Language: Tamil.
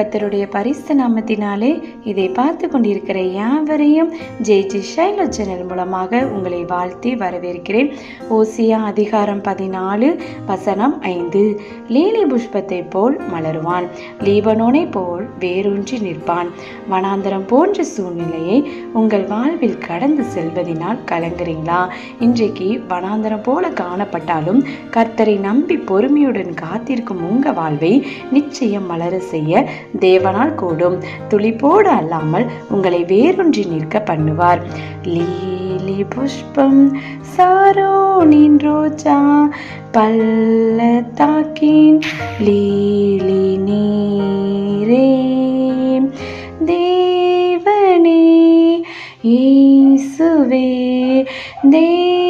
கத்தருடைய பரிசு நாமத்தினாலே இதை பார்த்து கொண்டிருக்கிற யாவரையும் ஜெய் ஜி ஷைலோ சேனல் மூலமாக உங்களை வாழ்த்தி வரவேற்கிறேன். ஓசியா அதிகாரம் பதினாலு வசனம் ஐந்து. லீலி புஷ்பத்தை போல் மலருவான் லீபனோனை போல் வேரூன்றி நிற்பான். வனாந்தரம் போன்ற சூழ்நிலையை உங்கள் வாழ்வில் கடந்து செல்வதினால் கலங்குறீங்களா? இன்றைக்கு வனாந்தரம் போல காணப்பட்டாலும் கர்த்தரை நம்பி பொறுமையுடன் காத்திருக்கும் உங்கள் வாழ்வை நிச்சயம் மலர செய்ய தேவனால் கூடும். துளிப்போடு அல்லாமல் உங்களை வேரொன்றி நிற்க பண்ணுவார். லீலி புஷ்பம் சாரோனின் ரோஜா பள்ளத்தாக்கின் லீலி நீரே. தேவனே இயேசுவே தே